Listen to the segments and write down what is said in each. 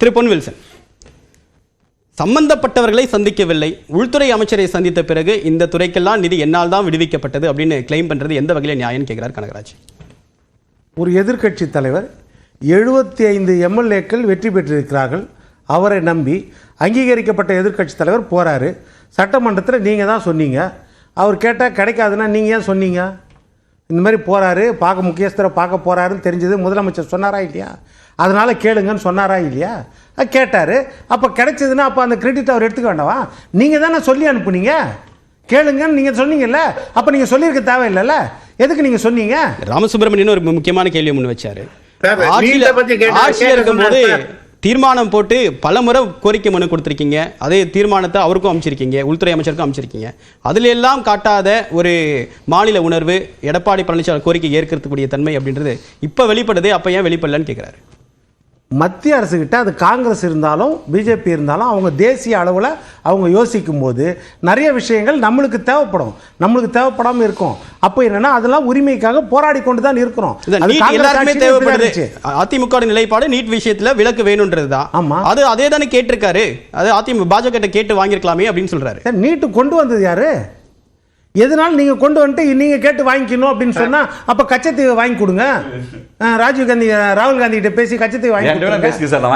திரு பொன் Wilson. சம்பந்தப்பட்டவர்களை சந்திக்கவில்லை. உள்துறை அமைச்சரை சந்தித்த பிறகு இந்த துறைக்கெல்லாம் நிதி என்னால் தான் விடுவிக்கப்பட்டது அப்படின்னு கிளைம் பண்ணுறது எந்த வகையில் நியாயம்னு கேட்கிறார் கனகராஜ். ஒரு எதிர்க்கட்சி தலைவர் எழுபத்தி ஐந்து எம்எல்ஏக்கள் வெற்றி பெற்றிருக்கிறார்கள். அவரை நம்பி அங்கீகரிக்கப்பட்ட எதிர்க்கட்சி தலைவர் போகிறாரு சட்டமன்றத்தில் நீங்கள் தான் சொன்னீங்க. அவர் கேட்டால் கிடைக்காதுன்னா நீங்கள் ஏன் சொன்னீங்க? இந்த மாதிரி போறாரு பார்க்க முக்கியஸ்தரை பார்க்க போறாருன்னு தெரிஞ்சது முதலமைச்சர் சொன்னாரா இல்லையா? அதனால கேளுங்கன்னு சொன்னாரா இல்லையா? கேட்டாரு. அப்போ கிடைச்சதுன்னா அப்போ அந்த கிரெடிட் அவர் எடுத்துக்க வேண்டாமா நீங்கள் தானே சொல்லி அனுப்புனீங்க. கேளுங்கன்னு நீங்கள் சொன்னீங்கல்ல. அப்போ நீங்கள் சொல்லியிருக்க தேவையில்லைல்ல. எதுக்கு நீங்கள் சொன்னீங்க? ராமசுப்ரமணியன் ஒரு முக்கியமான கேள்வி முன் வச்சாரு. சார், ஆட்சியில இருக்கும்போது. தீர்மானம் போட்டு பலமுறை கோரிக்கை மனு கொடுத்துருக்கீங்க. அதே தீர்மானத்தை அவருக்கும் அமைச்சிருக்கீங்க உள்துறை அமைச்சருக்கும் அமைச்சிருக்கீங்க அதுல எல்லாம் காட்டாத ஒரு மாநில உணர்வு எடப்பாடி பழனிசாமி கோரிக்கை ஏற்கிறதுக்கூடிய தன்மை அப்படின்றது இப்போ வெளிப்படுது அப்ப ஏன் வெளிப்படலன்னு கேட்குறாரு மத்திய அரசுக்கிட்ட அது காங்கிரஸ் இருந்தாலும் பிஜேபி இருந்தாலும் அவங்க தேசிய அளவில் அவங்க யோசிக்கும் போது நிறைய விஷயங்கள் நம்மளுக்கு தேவைப்படும். நம்மளுக்கு தேவைப்படாமல் இருக்கும். அப்போ என்னன்னா அதெல்லாம் உரிமைக்காக போராடி கொண்டு தான் இருக்கிறோம் ஆட்சியிலும் தேவைப்படுது. அதிமுக நிலைப்பாடு நீட் விஷயத்துல விலக்கு வேணும்ன்றது தான் ஆமா. அது அதே தானே கேட்டிருக்காரு. அது அதிமுக பாஜக கிட்ட கேட்டு வாங்கியிருக்கலாமே அப்படின்னு சொல்றாரு. நீட்டு கொண்டு வந்தது யாரு? எதனால நீங்க கொண்டு வந்துட்டு நீங்க கேட்டு வாங்கிக்கணும் அப்படின்னு சொன்னா அப்ப கச்சத்தீவை வாங்கி கொடுங்க. ராஜீவ் காந்தி ராகுல் காந்தி கிட்ட பேசி கச்சத்தீவை வாங்கி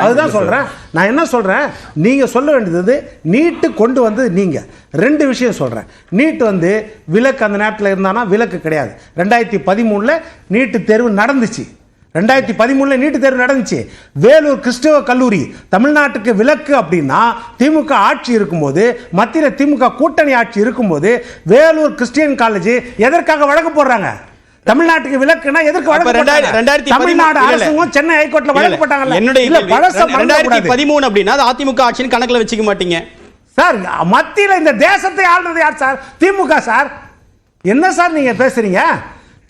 அதுதான் சொல்றேன். நான் என்ன சொல்றேன்? நீங்க சொல்ல வேண்டியது நீட்டு கொண்டு வந்தது நீங்க. ரெண்டு விஷயம் சொல்றேன். நீட் வந்து விலக்கு அந்த நேரத்தில் இருந்தானா? விலக்கு கிடையாது. ரெண்டாயிரத்தி பதிமூணுல நீட்டு தேர்வு நடந்துச்சு. ரெண்டாயிரத்தி பதிமூணுல நீட்டு தேர்வு நடந்துச்சு. வேலூர் கிறிஸ்தவ கல்லூரி தமிழ்நாட்டுக்கு விலக்கு அப்படின்னா திமுக ஆட்சி இருக்கும்போது மத்தியில் திமுக கூட்டணி ஆட்சி இருக்கும்போது வேலூர் கிறிஸ்டியன் காலேஜ் எதற்காக வழக்கு போடுறாங்க? தமிழ்நாட்டுக்கு விலக்குனா எதற்கு வழக்கு தமிழ்நாடு. அரசும் சென்னை ஹைகோர்ட்ல வழக்கு. போட்டாங்கல்ல. என்னுடைய பழச ரெண்டாயிரத்தி. பதிமூணு அப்படின்னா அது அதிமுக ஆட்சின்னு கணக்குல வச்சுக்க மாட்டீங்க. சார் மத்தியில இந்த தேசத்தை ஆள்றது யார் சார்? திமுக சார். என்ன சார் நீங்க பேசுறீங்க?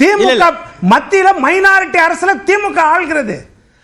திமுக. மத்தியில் மைனாரிட்டி அரசில் திமுக ஆள்கிறது.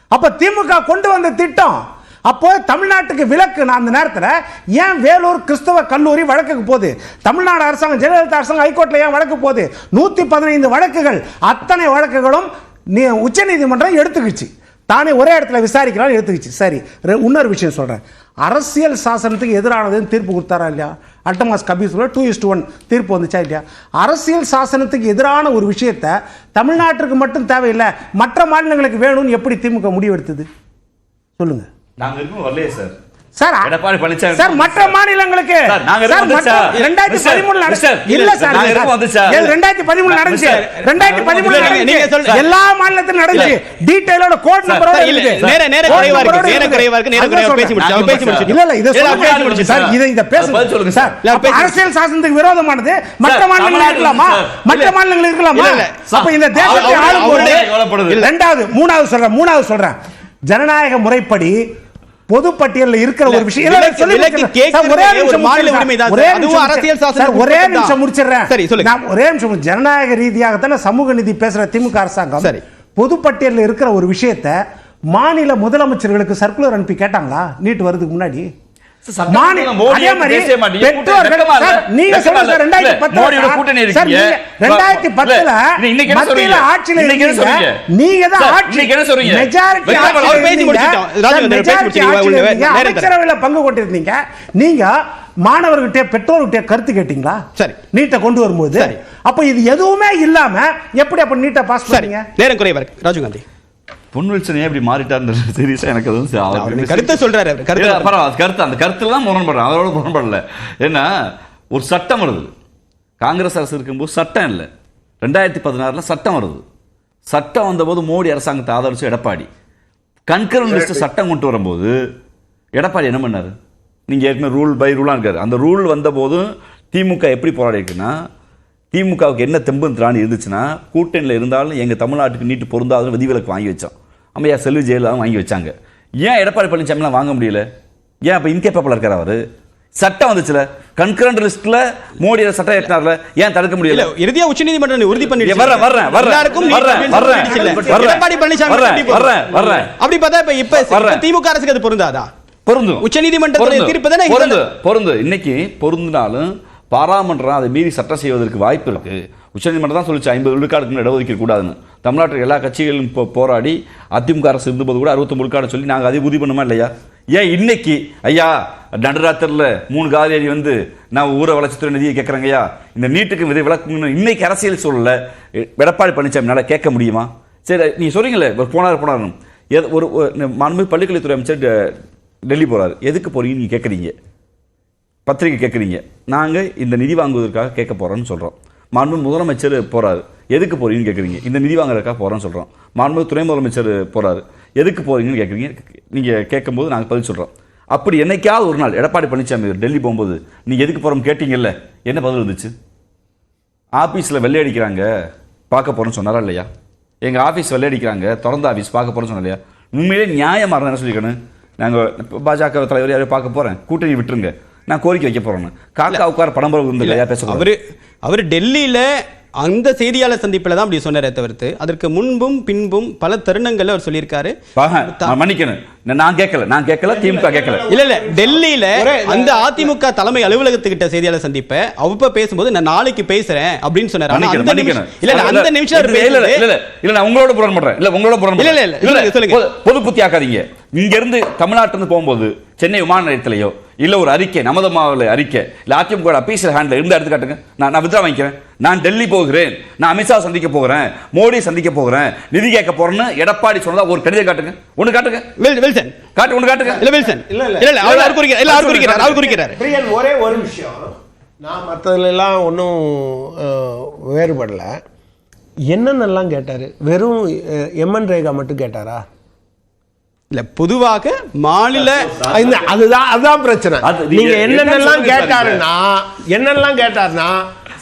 அப்போ திமுக கொண்டு வந்த திட்டம் அப்போ தமிழ்நாட்டுக்கு விலக்கு நான் அந்த நேரத்தில் ஏன் வேலூர் கிறிஸ்தவ கல்லூரி வழக்குக்கு போகுது? தமிழ்நாடு அரசாங்கம் ஜெயலலிதா அரசாங்கம் ஹைகோர்ட்டில் ஏன் வழக்கு போகுது? நூற்றி பதினைந்து வழக்குகள் அத்தனை வழக்குகளும் நீ உச்சநீதிமன்றம் எடுத்துக்கிச்சு. தானே ஒரே இடத்துல விசாரிக்கிறான்னு எடுத்துக்கிச்சு. சரி ரெ- இன்னொரு விஷயம் சொல்கிறேன் அரசியல் சாசனத்துக்கு எதிரானதுன்னு தீர்ப்பு கொடுத்தாரா இல்லையா? Altamas Kabir two is to one தீர்ப்பு வந்துச்சா இல்லையா? அரசியல் சாசனத்துக்கு எதிரான ஒரு விஷயத்தை தமிழ்நாட்டிற்கு மட்டும் தேவையில்லை மற்ற மாநிலங்களுக்கு வேணும்னு எப்படி திமுக முடிவெடுத்தது? சொல்லுங்க. நாங்கள் இருக்கும் வரலையே sir. Sir Edappadi Palaniswami sir மற்ற மாநிலங்களுக்கு ரெண்டாயிரத்தி மிஸ்டர், இல்ல சார் ரெண்டாயிரத்தி பதிமூணுல நடந்துச்சு ரெண்டாயிரத்தி பதிமூணுல இல்ல, நீங்க சொல்லுங்க. எல்லா மாநிலத்திலும் நடந்துச்சு டீடைலோட கோட் நம்பரோட இல்ல, இருக்குது நேர- நேர குறைவா இருக்கு, நேர. குறைவா இருக்கு, நேர குறைவா. பேசி முடிச்சு, பேசி முடிச்சு. இல்ல இல்ல இத பேசி முடிச்சு, சார். இத இத பதில் சொல்லுங்க, சார் பேசி அரசியல் சாசனத்துக்கு விரோதமானது மற்ற மாநிலங்கள் இருக்கலாமா. மற்ற. மாநிலங்கள் இருக்கலாமா. அப்ப இந்த தேசத்தை ஆளும் அவருடைய போது கவலைப்படுது. ரெண்டாவது மூணாவது சொல்றேன் மூணாவது சொல்றேன் ஜனநாயக முறைப்படி பொதுப்பட்டியலில் இருக்கிற ஒரு விஷயம். ஒரே நிமிஷம் தான் அரசியல் சாசனத்துக்கு ஒரே நிமிஷம் தான். முடிச்சிடுறேன். சரி, சொல்லுங்க. நான் ஒரே நிமிஷம் ஜனநாயக ரீதியாகத்தானே சமூக நீதி பேசுற திமுக அரசாங்கம் சரி. பொதுப்பட்டியலில் இருக்கிற ஒரு விஷயத்தை மாநில முதலமைச்சர்களுக்கு சர்க்குலர் அனுப்பி கேட்டாங்களா? நீட் வரதுக்கு முன்னாடி. பங்கு கொண்டிருந்தீங்க நீங்க மாணவர்கிட்ட பெற்றோர்கிட்ட கருத்து கேட்டீங்களா? சரி. நீட்டை கொண்டு வரும்போது. அப்ப இது எதுவுமே இல்லாம எப்படி அப்ப நீட்டை பாஸ் பண்ணீங்க? நேரம் குறைவா இருக்கு. ராஜீவ் காந்தி பொன்வில்சன் ஏன் இப்படி மாறிட்டார்ன்றது சீரியஸா எனக்கு அது வந்து அவர் அவர் கருத்தை. கருத்தை இல்ல, பரவாயில்ல கருத்து அந்த கருத்துலாம் முரண்படுறேன் அதோட முரண்படல. ஏன்னா ஒரு சட்டம் வருது. காங்கிரஸ் அரசு இருக்கும்போது சட்டம் இல்லை. ரெண்டாயிரத்தி பதினாறுல சட்டம் வருது. சட்டம் வந்தபோது மோடி அரசாங்கத்தை ஆதரிச்சு எடப்பாடி. கன்கரன் லிஸ்ட் சட்டம் கொண்டு வரும்போது எடப்பாடி என்ன பண்ணாரு? நீங்க ஏற்கனவே ரூல் பை ரூலாக இருக்காரு. அந்த ரூல் வந்தபோது திமுக எப்படி போராடி இருக்குன்னா திமுகவுக்கு என்ன தெம்பு திராணி இருந்துச்சுன்னா கூட்டணியில் இருந்தாலும் எங்கள் தமிழ்நாட்டுக்கு நீட்டு பொருந்தாதுன்னு விதிவிலக்கு வாங்கி வச்சோம் அம்மையா செல்வி ஜெயலலிதா வாங்கி வச்சாங்க ஏன் எடப்பாடி பழனிசாமிலாம் வாங்க முடியல ஏன் அப்போ இன்கேப்பபிள் இருக்கார் அவர் சட்டம் வந்துச்சுல கன்கரண்ட் லிஸ்ட்ல மோடி சட்டம் ஏற்றினார்ல ஏன் தடுக்க முடியல இறுதியா உச்சநீதிமன்றம் உறுதி பண்ணிடுச்சு வர்றேன், வர்றேன், வர்றேன். வர்றேன், வர்றேன். எடப்பாடி பழனிசாமி வர்றேன்? வர்றேன். அப்படி பார்த்தா இப்ப இப்ப. திமுக அரசுக்கு அது பொருந்தாதா பொருந்தும் உச்சநீதிமன்றத்துடைய பொருந்தும். தீர்ப்பு தானே பொருந்து பொருந்து இன்னைக்கு பொருந்தினாலும் பாராமன்றம் அதை மீறி சட்டம் செய்வதற்கு வாய்ப்பு இருக்கு. உச்சநீதிமன்றம் தான் சொல்லிச்சு ஐம்பது விழுக்காடுக்கு மேல இடஒதுக்கீடு கூடாதுன்னு. தமிழ்நாட்டில் எல்லா கட்சிகளும் இப்போ போராடி அதிமுக அரசு இருந்தபோது கூட அறுபத்தி விழுக்காடு சொல்லி நாங்கள் அதை உறுதி பண்ணுமா இல்லையா? ஏன் இன்னைக்கு? ஐயா நடுராத்திரில் மூணு காலியடி வந்து நான் ஊரை வளர்ச்சித்துறை நிதியை கேட்குறேங்க ஐயா. இந்த நீட்டுக்கு விதை விளக்குன்னு இன்னைக்கு அரசியல் சூழல்ல எ- எடப்பாடி பழனிசாமினால கேட்க முடியுமா? சரி நீங்கள் சொல்கிறீங்களே ஒரு போனார் போனார் எது ஒரு ஒரு- பள்ளிக்கல்வித்துறை அமைச்சர் டெ- டெல்லி போகிறார் எதுக்கு போகிறீங்கன்னு நீங்கள் கேட்குறீங்க பத்திரிக்கை கேட்குறீங்க. நாங்கள் இந்த நிதி வாங்குவதற்காக கேட்க போகிறோம்னு சொல்கிறோம் மாண்பு முதலமைச்சர் போகிறாரு எதுக்கு போகிறீங்கன்னு கேட்குறீங்க. இந்த நிதி வாங்குறதுக்காக போகிறோன்னு சொல்கிறோம் மாண்பு துணை முதலமைச்சர் போகிறாரு எதுக்கு போகிறீங்கன்னு கேட்குறீங்க. நீங்கள் கேட்கும்போது நாங்கள் பதில் சொல்கிறோம் அப்படி என்னைக்காவது ஒரு நாள் எடப்பாடி பழனிசாமி டெல்லி போகும்போது நீங்கள் எதுக்கு போகிறோம் கேட்டீங்கல்ல? என்ன பதில் இருந்துச்சு? ஆஃபீஸில் வெள்ளை அடிக்கிறாங்க. பார்க்க போகிறோன்னு சொன்னாரா இல்லையா? எங்கள் ஆஃபீஸ் வெள்ளை அடிக்கிறாங்க. திறந்த ஆஃபீஸ் பார்க்க போகிறோன்னு சொன்னா இல்லையா? உண்மையிலே நியாயமாக இருந்தால் என்ன சொல்லிக்கணும் நாங்கள் பாஜக தலைவர் யாரையும் பார்க்க போகிறேன் கூட்டணி விட்டுருங்க. நான் கோரிக்கை வைக்க போகிறேன்னு காக்கா உட்கார படம் இருந்து இல்லையா பேச அவரு அவர் டெல்லியில அந்த செய்தியாளர் சந்திப்பில் தான் அப்படி சொன்னாரே தவிர்த்து. அதற்கு முன்பும் பின்பும் பல தருணங்கள்ல அவர் சொல்லியிருக்காரு. மன்னிக்கணும். நான் நான் கேட்கல. நான் கேட்கல திமுக கேட்கல. இல்ல இல்ல டெல்லியில அந்த அதிமுக தலைமை அலுவலகத்துக்கிட்ட செய்தியாளர் சந்திப்ப அவப்ப பேசும்போது நான் நாளைக்கு பேசுறேன் அப்படின்னு சொன்னாரு. இல்ல அந்த நிமிஷம் இல்ல, இல்ல, இல்ல, நான் உங்களோட புரண் பண்றேன். இல்ல, உங்களோட புரண் இல்ல, இல்ல, சொல்லுங்க, பொது புத்தி ஆக்காதீங்க இங்க இருந்து தமிழ்நாட்டுல இருந்து போகும்போது சென்னை விமான நிலையத்திலேயோ இல்ல ஒரு அறிக்கை நமது மாவட்ட அறிக்கை. இல்ல அதிமுக அபீசியல் ஹேண்ட்ல இருந்து எடுத்து காட்டுங்க நான் நான் வித்ரா வாங்கிக்கிறேன். நான் டெல்லி போகிறேன். நான் அமித்ஷா சந்திக்க போகிறேன். மோடி சந்திக்க போகிறேன். நிதி கேட்க போறேன்னு எடப்பாடி சொன்னதா ஒரு கடிதம் காட்டுங்க. ஒண்ணு காட்டுங்க. வில்- வில்சன் காட்டு ஒண்ணு காட்டுங்க. இல்ல வில்சன் இல்ல, இல்ல. இல்ல அவர் அவர் குறிக்கிறார் இல்ல அவர் குறிக்கிறார் அவர் குறிக்கிறார் பிரியன் ஒரே ஒரு விஷயம். நான் மற்றதுலாம் ஒன்றும் வேறுபடல. என்னென்னலாம் கேட்டார்? வெறும் எம்என் ரேகா மட்டும் கேட்டாரா? இல்ல பொதுவாக மாநில இந்த அதுதான் அதுதான் பிரச்சனை. அது நீங்க என்னென்னலாம் என்ன கேட்டாருன்னா என்னெல்லாம் கேட்டாருன்னா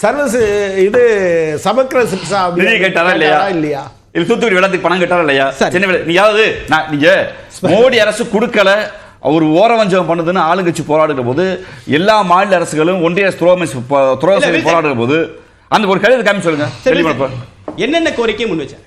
சர்வஸ் இது சமக்கிர நிதி கேட்டாரா இல்லையா? இல்லையா? இல்ல தூத்துக்குடி வெள்ளத்துக்கு பணம் கேட்டாரா இல்லையா. சென்னை வெள்ள- நீயாவது நான் நீங்க மோடி அரசு கொடுக்கல அவர் ஓரவஞ்சகம் பண்ணுதுன்னு ஆளுங்கட்சி போராடுகிற போது எல்லா மாநில அரசுகளும் ஒன்றிய துரோகம் இல்ல, போராடுகிற போது அந்த ஒரு கடிதத்தை காமி சொல்லுங்க. என்னென்ன கோரிக்கை முன் வச்சார்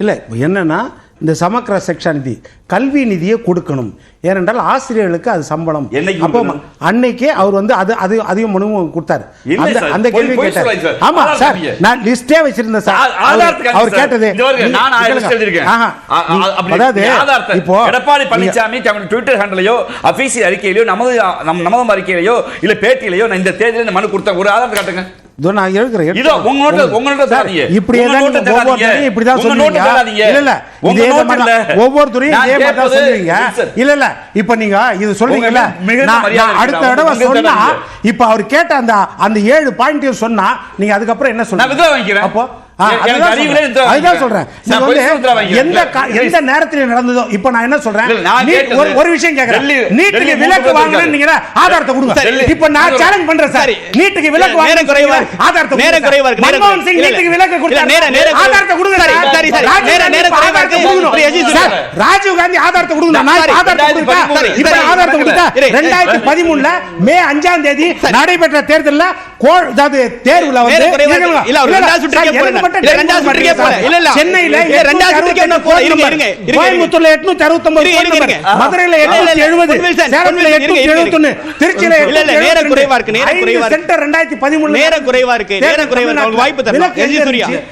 இல்லை என்னன்னா இந்த சமக்கிர செக்ஷா நிதி கல்வி நிதியை கொடுக்கணும். ஏனென்றால் ஆசிரியர்களுக்கு அது சம்பளம். அப்போ? அன்னைக்கே அவர் வந்து அது அது அதிகம் மனு கொடுத்தாரு. அந்த அந்த கேள்வி கேட்டார். ஆமா சார். நான் லிஸ்டே வச்சிருந்தேன் சார். அவர். கேட்டது அதாவது இப்போ எடப்பாடி பழனிசாமி தம்முடைய ட்விட்டர் ஹேண்டலையோ அபிஷியல் அறிக்கையிலையோ நமது நம் நமதம் அறிக்கையிலையோ இல்ல பேட்டியிலையோ நான் இந்த தேதியில மனு கொடுத்தேன். ஒரு ஆதாரத்தை காட்டுங்க. இதோ நான் இதோ உங்க நோட்டு உங்க நோட்டு தராதீங்க ஒவ்வொரு. துறையும் சொல்லுவீங்க. இல்ல, இல்ல. உங்க இதே நோட்டு மாதிரி இல்ல. தான் ஒவ்வொரு துறையும் நான் இதே மாதிரி தான் கேட்பது- சொல்லுவீங்க. வில்சன். இல்ல, இல்ல. இப்ப நீங்க இது சொல்றீங்கல்ல, நான் அடுத்த. தடவை சொன்னா. இப்ப அவர் கேட்ட அந்த அந்த ஏழு பாயிண்டையும் சொன்னா நீங்க அதுக்கப்புறம் என்ன வாங்கிக்கிறேன். அப்போ அதுதான் சொல்றேன். எந்த எந்த நேரத்துல நடந்ததோ இப்ப நான் என்ன சொல்றேன் ஒரு- விஷயம் கேக்குறேன் நீட்டுக்கு விலக்கு நீங்க ஆதாரத்தை கொடுங்க. இப்ப நான். சேலஞ்ச் பண்றேன் சார். நீட்டுக்கு விலக்கு குறைவா. இருக்கு. ஆதாரத்தை கொடுங்க. குறைவா இருக்கு. நேரம் மன்மோகன் சிங். நீட்டுக்கு விலக்கு கொடுத்தாரு. ஆதாரத்தை கொடுங்க சரி, சார். சரி. ராஜீவ் காந்தி குறைவா ஆதாரத்தை இருக்கு. சார். ராஜீவ் காந்தி ஆதாரத்தை. நான் கொடுத்தா. இப்ப ஆதாரத்தை கொடுத்தா, இரு. ரெண்டாயிரத்தி பதிமூணுல மே அஞ்சாம் தேதி நடைபெற்ற தேர்தல்ல தேர்வுல குறைவா இருக்கு. சென்னையில. கோயம்புத்தூர்ல எட்நூத்தி. மதுரையில எட்நூத்தி எழுபது சேலத்துல எட்நூத்தி. எழுபத்தொன்னு திருச்சியில எழுபத்தி குறைவா இருக்கு. சென்டர் ரெண்டாயிரத்தி பதிமூணுல நேரம் குறைவா இருக்கு நேரம் குறைவா வாய்ப்பு.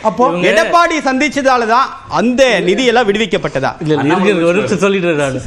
அப்போ எடப்பாடி சந்திச்சதால தான் அந்த நிதி எல்லாம் விடுவிக்கப்பட்டதா? சொல்லிட்டு